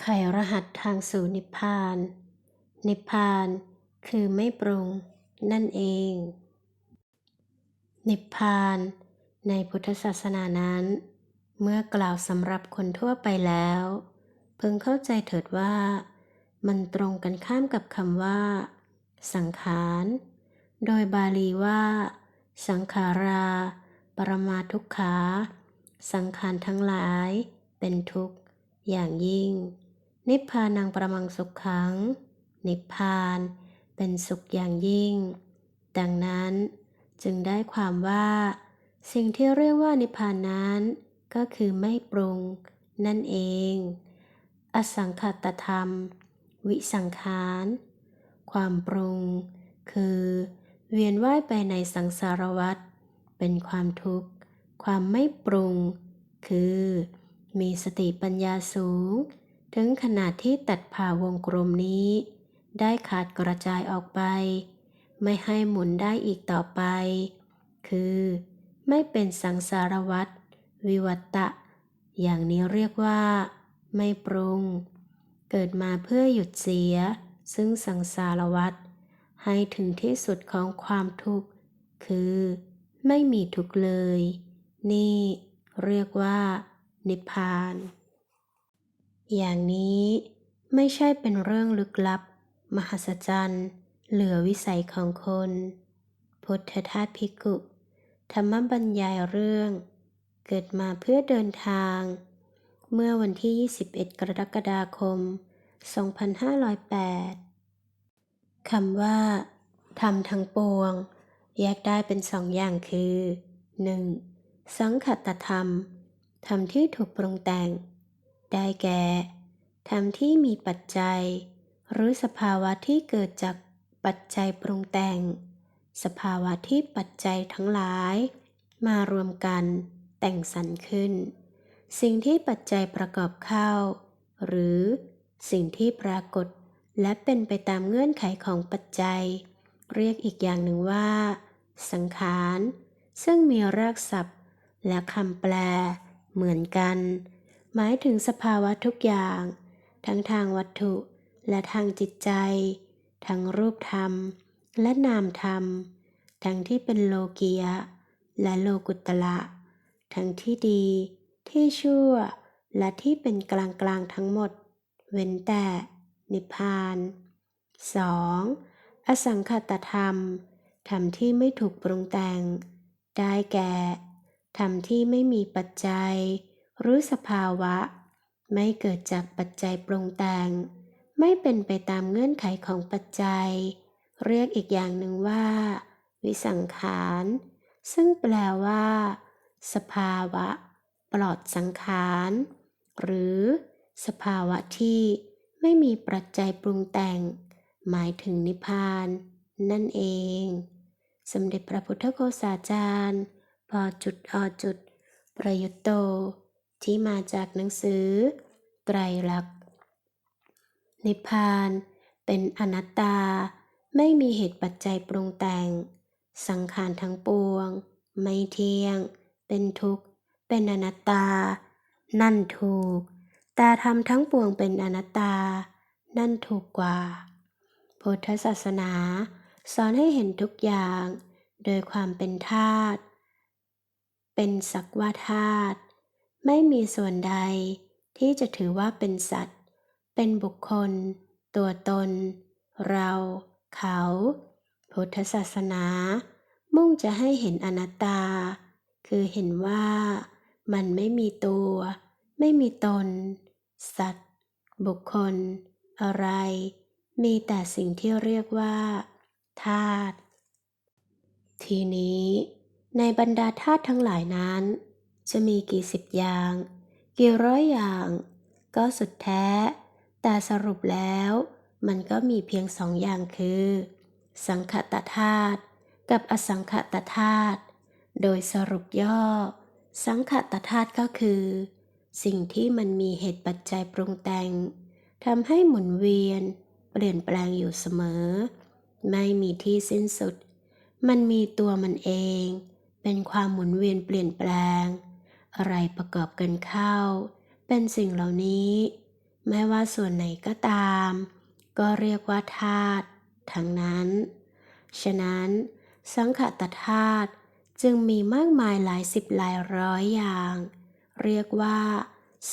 ไขรหัสทางสู่นิพพาน นิพพานคือไม่ปรุงนั่นเอง นิพพานในพุทธศาสนานั้น เมื่อกล่าวสำหรับคนทั่วไปแล้ว เพึงเข้าใจเถิดว่า มันตรงกันข้ามกับคำว่า สังขาร โดยบาลีว่า สังขารา ปรมาทุกขา สังขารทั้งหลาย เป็นทุกข์อย่างยิ่ง นิพพานังประมังสุขขัง นิพพานเป็นสุขอย่างยิ่ง ดังนั้นจึงได้ความว่า สิ่งที่เรียกว่านิพพานนั้นก็คือไม่ปรุง นั่นเอง อสังขตธรรม วิสังขาร ความปรุง คือ เวียนว่ายไปในสังสารวัฏเป็นความทุกข์ ความไม่ปรุง คือ มีสติปัญญาสูง ถึงขนาดที่ตัดผ่าวงกลมนี้ ได้ขาดกระจายออกไป ไม่ให้หมุนได้อีกต่อไป คือไม่เป็นสังสารวัฏวิวัตตะ อย่างนี้เรียกว่า ไม่ปรุง เกิดมาเพื่อหยุดเสีย ซึ่งสังสารวัฏให้ถึงที่สุดของความทุกข์ คือ ไม่มีทุกข์เลย นี่เรียกว่า นิพพาน อย่างนี้ไม่ใช่เป็นเรื่องลึกลับ มหัศจรรย์ เหลือวิสัยของคน พุทธทาสภิกขุ ธรรมบรรยายเรื่อง เกิดมาเพื่อเดินทาง เมื่อวันที่ 21 กรกฎาคม 2508 คำว่าธรรมทั้งปวง แยกได้เป็นสองอย่างคือ 1. สังคตธรรม ธรรมที่ถูกปรุงแต่ง ได้แก่ธรรมที่มีปัจจัย หรือสภาวะที่เกิดจากปัจจัยปรุงแต่ง สภาวะที่ปัจจัยทั้งหลาย มารวมกันแต่งสรรขึ้น สิ่งที่ปัจจัยประกอบเข้า หรือสิ่งที่ปรากฏและเป็นไปตามเงื่อนไขของปัจจัย เรียกอีกอย่างหนึ่งว่า สังขาร ซึ่งมีรากศัพท์ และคำแปล เหมือนกัน หมายถึงสภาวะทุกอย่าง ทั้งทางวัตถุและทางจิตใจ ทั้งรูปธรรม และนามธรรม ทั้งที่เป็นโลกียะ และโลกุตละทั้งที่ดี ที่ชั่ว และที่เป็นกลางกลางทั้งหมด เว้นแต่ นิพพาน 2. อสังขตธรรม ธรรมที่ไม่ถูกปรุงแต่ง ได้แก่ ธรรมที่ไม่มีปัจจัย หรือสภาวะ ไม่เกิดจากปัจจัยปรุงแต่ง ไม่เป็นไปตามเงื่อนไขของปัจจัย เรียกอีกอย่างหนึ่งว่า วิสังขาร ซึ่งแปลว่า สภาวะ ปลอดสังขาร หรือ สภาวะที่ไม่มีปัจจัยปรุงแต่ง หมายถึงนิพพาน นั่นเอง สมเด็จพระพุทธโฆษาจารย์พอจุดอจุด ประยุตโต ที่มาจากหนังสือ ไตรลักษณ์ นิพพานเป็นอนัตตา ไม่มีเหตุปัจจัยปรุงแต่ง สังขารทั้งปวง ไม่เที่ยง เป็นทุกข์ เป็นอนัตตา นั่นถูก แต่ธรรมทั้งปวงเป็นอนัตตา นั่นถูกกว่า พุทธศาสนา สอนให้เห็นทุกอย่าง โดยความเป็นธาตุ เป็นสักว่าธาตุ ไม่มีส่วนใดที่จะถือว่าเป็นสัตว์ เป็นบุคคล ตัวตน เรา เขา พุทธศาสนา มุ่งจะให้เห็นอนัตตา คือเห็นว่า มันไม่มีตัว ไม่มีตน สัตว์ บุคคล อะไร มีแต่สิ่งที่เรียกว่าธาตุทีนี้ ในบรรดาธาตุทั้งหลายนั้น จะมีกี่สิบอย่าง กี่ร้อยอย่าง ก็สุดแท้ แต่สรุปแล้ว มันก็มีเพียงสองอย่างคือ สังขตธาตุกับอสังขตธาตุโดยสรุปย่อ สังขตธาตุก็คือ สิ่งที่มันมีเหตุปัจจัยปรุงแต่งทำให้หมุนเวียน เปลี่ยนแปลงอยู่เสมอ ไม่มีที่สิ้นสุด มันมีตัวมันเอง เป็นความหมุนเวียนเปลี่ยนแปลง อะไรประกอบกันเข้า เป็นสิ่งเหล่านี้ ไม่ว่าส่วนไหนก็ตาม ก็เรียกว่าธาตุทั้งนั้น ฉะนั้นสังขตธาตุจึงมีมากมายหลายสิบหลายร้อยอย่าง เรียกว่า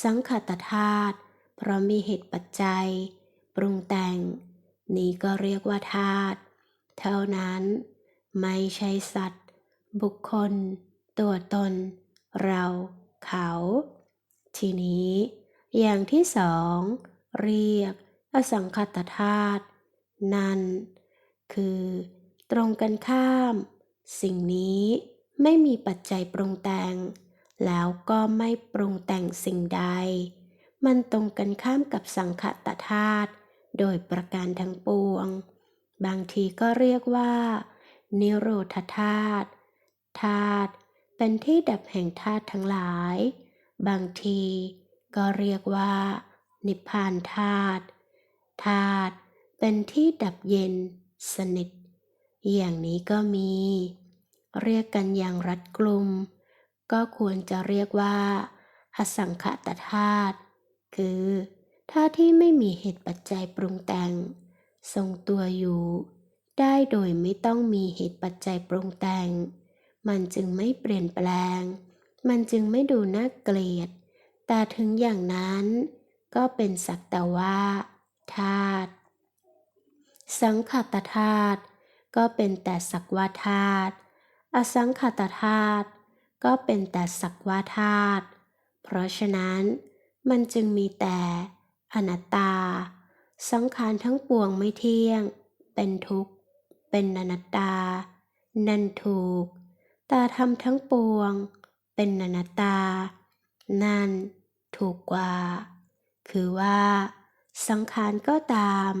สังขตธาตุเพราะมีเหตุปัจจัย ปรุงแต่ง นี้ก็เรียกว่าธาตุเท่านั้น ไม่ใช่สัตว์ บุคคล ตัวตน เราเขา ทีนี้ อย่างที่สอง เรียก อสังขตธาตุนั่น คือ ตรงกันข้าม สิ่งนี้ไม่มีปัจจัยปรุงแต่ง แล้วก็ไม่ปรุงแต่งสิ่งใด มันตรงกันข้ามกับสังขตธาตุโดยประการทั้งปวง บางทีก็เรียกว่า นิโรธธาตุธาตุ เป็นที่ดับแห่งธาตุทั้งหลาย บางทีก็เรียกว่า นิพพานธาตุธาตุเป็นที่ดับเย็น สนิท อย่างนี้ก็มี เรียกกันอย่างรัดกลุ่มก็ควรจะเรียกว่าอสังขตธาตุคือธาตุที่ไม่มีเหตุปัจจัยปรุงแต่ง ทรงตัวอยู่ ได้โดยไม่ต้องมีเหตุปัจจัยปรุงแต่ง มันจึงไม่เปลี่ยนแปลง มันจึงไม่ดูน่าเกลียด แต่ถึงอย่างนั้นก็เป็นสักแต่ว่าธาตุสังขตธาตุก็เป็นแต่สักว่าธาตุอสังขตธาตุก็เป็นแต่สักว่าธาตุเพราะฉะนั้นมันจึงมีแต่อนัตตา สังขารทั้งปวงไม่เที่ยง เป็นทุกข์ เป็นอนัตตา นั่นถูก ต่ธรรมทั้งปวง เป็นอนัตตา นั่น ถูกกว่า คือว่า สังขารก็ตาม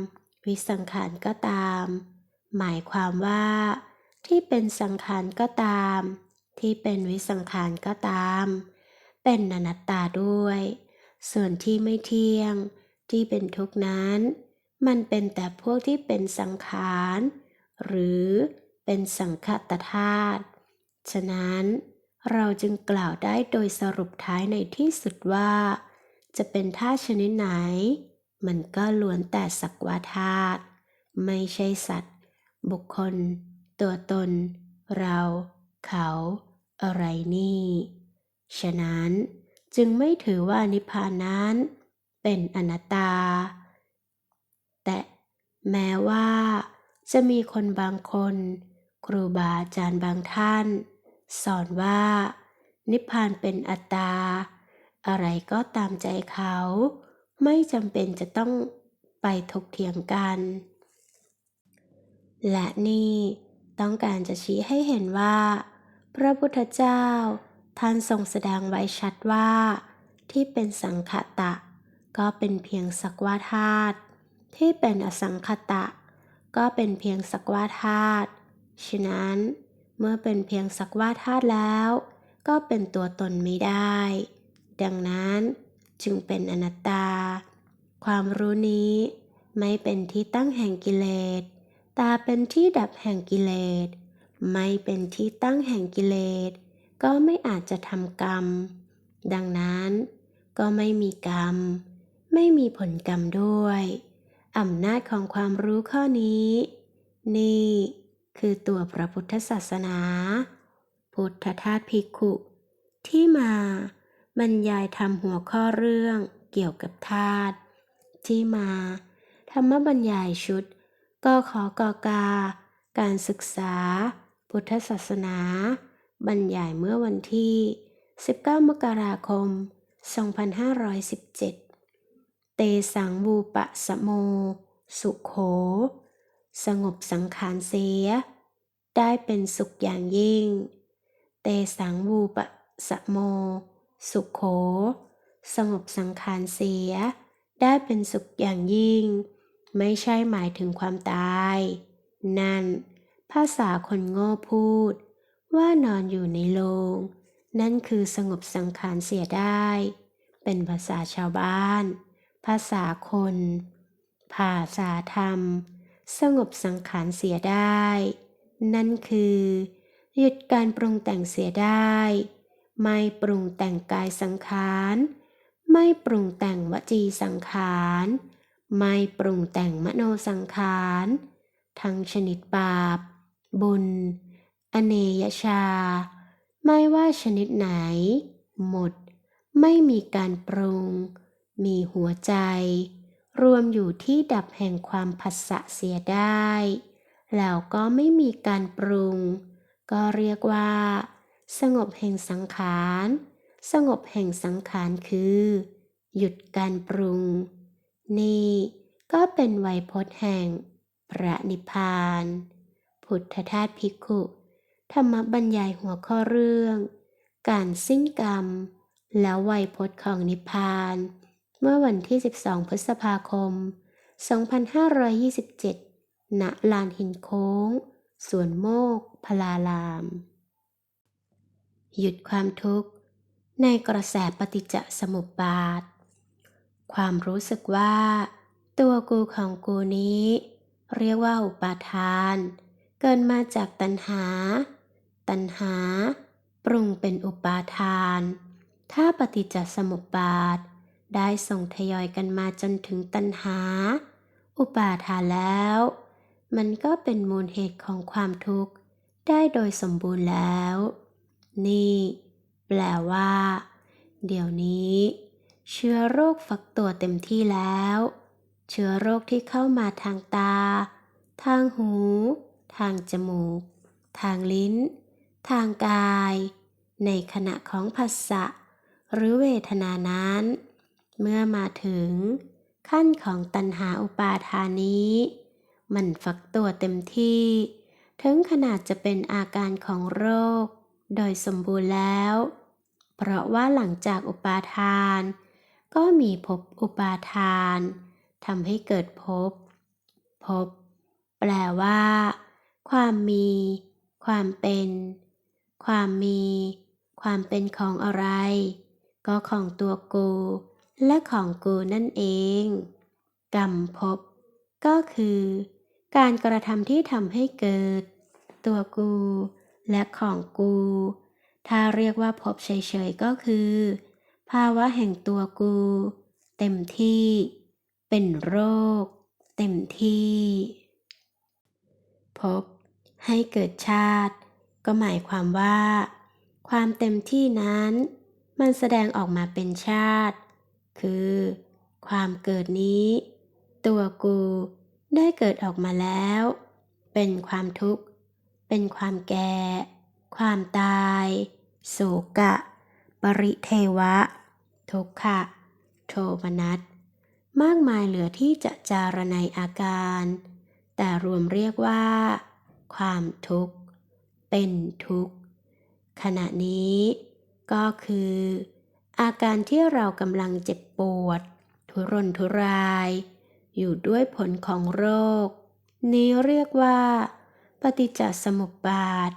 วิสังขารก็ตาม หมายความว่า ที่เป็นสังขารก็ตาม ที่เป็นวิสังขารก็ตาม เป็นอนัตตาด้วย ส่วนที่ไม่เที่ยง ที่เป็นทุกข์นั้น มันเป็นแต่พวกที่เป็นสังขาร หรือเป็นสังขตธาตุ ฉะนั้น เราจึงกล่าวได้โดยสรุปท้ายในที่สุดว่า จะเป็นธาตุชนิดไหน มันก็ล้วนแต่สักว่าธาตุไม่ใช่สัตว์ บุคคล ตัวตน เรา เขา อะไรนี่ ฉะนั้นจึงไม่ถือว่านิพพานนั้น เป็นอนัตตา แต่แม้ว่าจะมีคนบางคน ครูบาอาจารย์บางท่าน สอนว่า นิพพานเป็นอัตตา อะไรก็ตามใจเขา ไม่จำเป็นจะต้องไปถกเถียงกัน และนี่ต้องการจะชี้ให้เห็นว่า พระพุทธเจ้า ท่านทรงแสดงไว้ชัดว่า ที่เป็นสังขตะ ก็เป็นเพียงสักว่าธาตุที่เป็นอสังขตะ ก็เป็นเพียงสักว่าธาตุฉะนั้น เมื่อเป็นเพียงสักว่าธาตุแล้ว ก็เป็นตัวตนไม่ได้ ดังนั้นจึงเป็นอนัตตา ความรู้นี้ไม่เป็นที่ตั้งแห่งกิเลส ตาเป็นที่ดับแห่งกิเลส ไม่เป็นที่ตั้งแห่งกิเลส ก็ไม่อาจจะทำกรรม ดังนั้นก็ไม่มีกรรม ไม่มีผลกรรมด้วย อำนาจของความรู้ข้อนี้ นี่ คือตัวพระพุทธศาสนา พุทธทาสภิกขุ ที่มาบรรยายทำหัวข้อเรื่องเกี่ยวกับธาตุที่มา ธรรมบรรยายชุดก็ขอกอกา การศึกษา พุทธศาสนา บรรยายเมื่อวันที่ 19 มกราคม 2517 เตสังบูปะสะโม สุขโข สงบสังขารเสีย ได้เป็นสุขอย่างยิ่ง เตสังบูปะสะโม สุขโข สงบสังขารเสีย ได้เป็นสุขอย่างยิ่ง ไม่ใช่หมายถึงความตาย นั่น ภาษาคนโง่พูด ว่านอนอยู่ในโลงนั่นคือสงบสังขารเสียได้ เป็นภาษาชาวบ้าน ภาษาคน ภาษาธรรม สงบสังขารเสียได้ นั่นคือ หยุดการปรุงแต่งเสียได้ ไม่ปรุงแต่งกายสังขาร ไม่ปรุงแต่งวจีสังขาร ไม่ปรุงแต่งมโนสังขาร ทั้งชนิดบาป บุญ อเนยชา ไม่ว่าชนิดไหน หมด ไม่มีการปรุง มีหัวใจ รวมอยู่ที่ดับแห่งความผัสสะเสียได้ แล้วก็ไม่มีการปรุง ก็เรียกว่า สงบแห่งสังขาร สงบแห่งสังขารคือ หยุดการปรุง นี่ก็เป็นไวยพจน์แห่ง พระนิพพาน พุทธทาสภิกขุ ธรรมบรรยายหัวข้อเรื่อง การสิ้นกรรม แล้วไวยพจน์ของนิพพาน เมื่อวันที่ 12 พฤษภาคม 2527 ณ ลานหินโค้ง สวนโมก พลาราม หยุดความทุกข์ ในกระแสปฏิจจสมุปบาท ความรู้สึกว่า ตัวกูของกูนี้ เรียกว่าอุปาทาน เกินมาจากตัณหา ตัณหา ปรุงเป็นอุปาทาน ถ้าปฏิจจสมุปบาท ได้ส่งทยอยกันมาจนถึงตัณหา อุปาทานแล้ว มันก็เป็นมูลเหตุของความทุกข์ ได้โดยสมบูรณ์แล้ว นี่ แปลว่า เดี๋ยวนี้ เชื้อโรคฟักตัวเต็มที่แล้ว เชื้อโรคที่เข้ามาทางตา ทางหู ทางจมูก ทางลิ้น ทางกาย ในขณะของผัสสะหรือเวทนานั้น เมื่อมาถึง ขั้นของตัณหาอุปาทานนี้ มันฟักตัวเต็มที่ ถึงขนาดจะเป็นอาการของโรค โดยสมบูรณ์แล้ว เพราะว่าหลังจากอุปาทาน ก็มีภพอุปาทานทำให้เกิดภพภพแปลว่า ความมี ความเป็น ความมี ความเป็นของอะไร ก็ของตัวกู และของกูนั่นเอง กรรมภพก็คือ การกระทำที่ทำให้เกิด ตัวกูและของกู ถ้าเรียกว่าภพเฉยๆก็คือ ภาวะแห่งตัวกู เต็มที่ เป็นโรค เต็มที่ภพให้เกิดชาติ ก็หมายความว่า ความเต็มที่นั้น มันแสดงออกมาเป็นชาติ คือ ความเกิดนี้ ตัวกูได้เกิดออกมาแล้ว เป็นความทุกข์ เป็นความแก่ ความตายโศกะ ปริเทวะ ทุกขะ โทมนัส มากมายเหลือที่จะจารณัยอาการ แต่รวมเรียกว่า ความทุกข์ เป็นทุกข์ ขณะนี้ ก็คือ อาการที่เรากำลังเจ็บ ปวด ทุรนทุราย อยู่ด้วยผลของโรค นี้เรียกว่า ปฏิจจสมุปบาท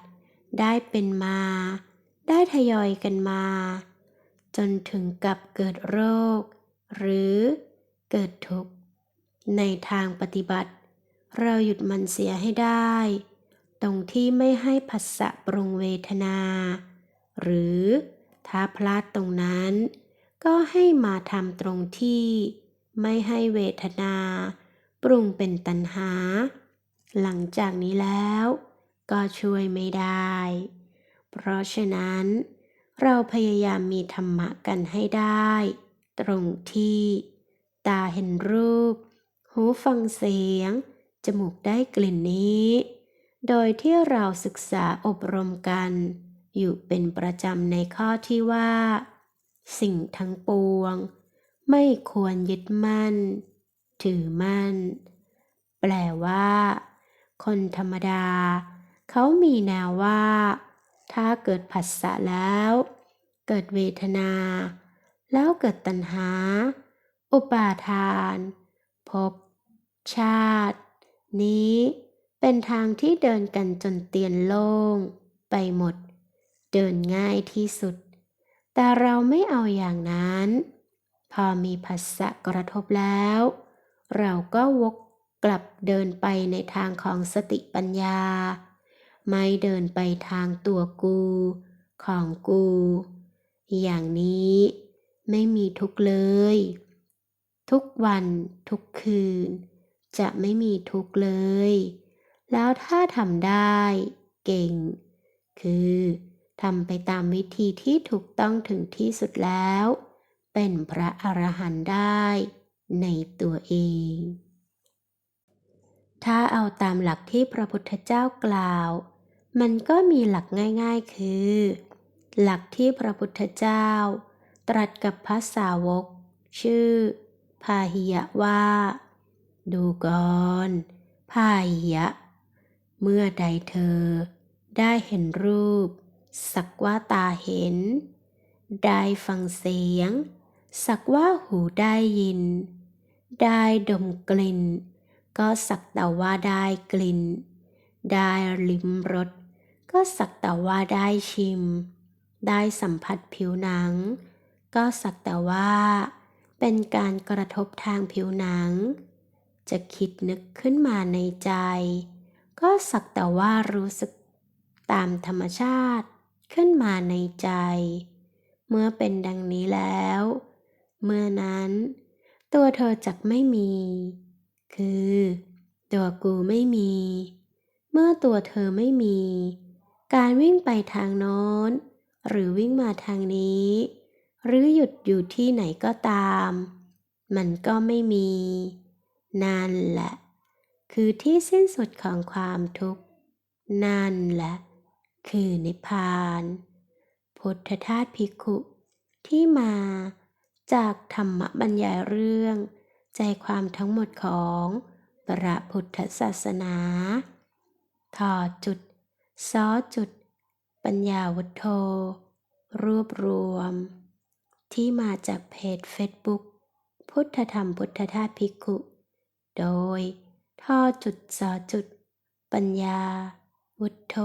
ได้เป็นมา ได้ทยอยกันมา จนถึงกับเกิดโรค หรือเกิดทุกข์ ในทางปฏิบัติ เราหยุดมันเสียให้ได้ ตรงที่ไม่ให้ผัสสะปรุงเวทนา หรือถ้าพลาดตรงนั้น ก็ให้มาทำตรงที่ไม่ให้เวทนา ปรุงเป็นตัณหา หลังจากนี้แล้ว ก็ช่วยไม่ได้ เพราะฉะนั้น เราพยายามมีธรรมะกันให้ได้ ตรงที่ ตาเห็นรูป หูฟังเสียง จมูกได้กลิ่นนี้ โดยที่เราศึกษาอบรมกัน อยู่เป็นประจำในข้อที่ว่า สิ่งทั้งปวง ไม่ควรยึดมั่น ถือมั่น แปลว่า คนธรรมดา เขามีแนวว่า ถ้าเกิดผัสสะแล้ว เกิดเวทนา แล้วเกิดตัณหา อุปาทานภพชาติ นี้เป็นทางที่เดินกันจนเตียนโล่ง ไปหมด เดินง่ายที่สุด แต่เราไม่เอาอย่างนั้น พอมีผัสสะกระทบแล้ว เราก็วกกลับเดินไปในทางของสติปัญญา ไม่เดินไปทางตัวกู ของกู อย่างนี้ไม่มีทุกเลย ทุกวันทุกคืน จะไม่มีทุกเลย แล้วถ้าทำได้ เก่ง คือ ทำไปตามวิธีที่ถูกต้องถึงที่สุดแล้ว เป็นพระอรหันต์ได้ในตัวเอง ถ้าเอาตามหลักที่พระพุทธเจ้ากล่าว มันก็มีหลักง่ายๆคือ หลักที่พระพุทธเจ้า ตรัสกับพระสาวก ชื่อ พาหิยะว่า ดูก่อนพาหิยะ เมื่อใดเธอ ได้เห็นรูป สักว่าตาเห็น ได้ฟังเสียง สักว่าหูได้ยิน ได้ดมกลิ่น ก็สักแต่ว่าได้กลิ่น ได้ลิ้มรสก็สักแต่ว่าได้ชิม ได้สัมผัสผิวหนัง ก็สักแต่ว่า เป็นการกระทบทางผิวหนัง จะคิดนึกขึ้นมาในใจ ก็สักแต่ว่ารู้สึกตามธรรมชาติ ขึ้นมาในใจ เมื่อเป็นดังนี้แล้ว เมื่อนั้น ตัวเธอจักไม่มี คือ ตัวกูไม่มี เมื่อตัวเธอไม่มี การวิ่งไปทางโน้น หรือวิ่งมาทางนี้ หรือหยุดอยู่ที่ไหนก็ตาม มันก็ไม่มี นั่นแหละ คือที่สิ้นสุดของความทุกข์ นั่นแหละ คือนิพพาน พุทธทาสภิกขุ ที่มาจากธรรมบรรยายเรื่อง ใจความทั้งหมดของพระพุทธศาสนาทอจุดซอจุด ปัญญาวุฒโธ รวบรวม ที่มาจากเพจ Facebook พุทธธรรมพุทธทาสภิกขุ โดยท่อจุดซอจุด ปัญญา วุฒโธ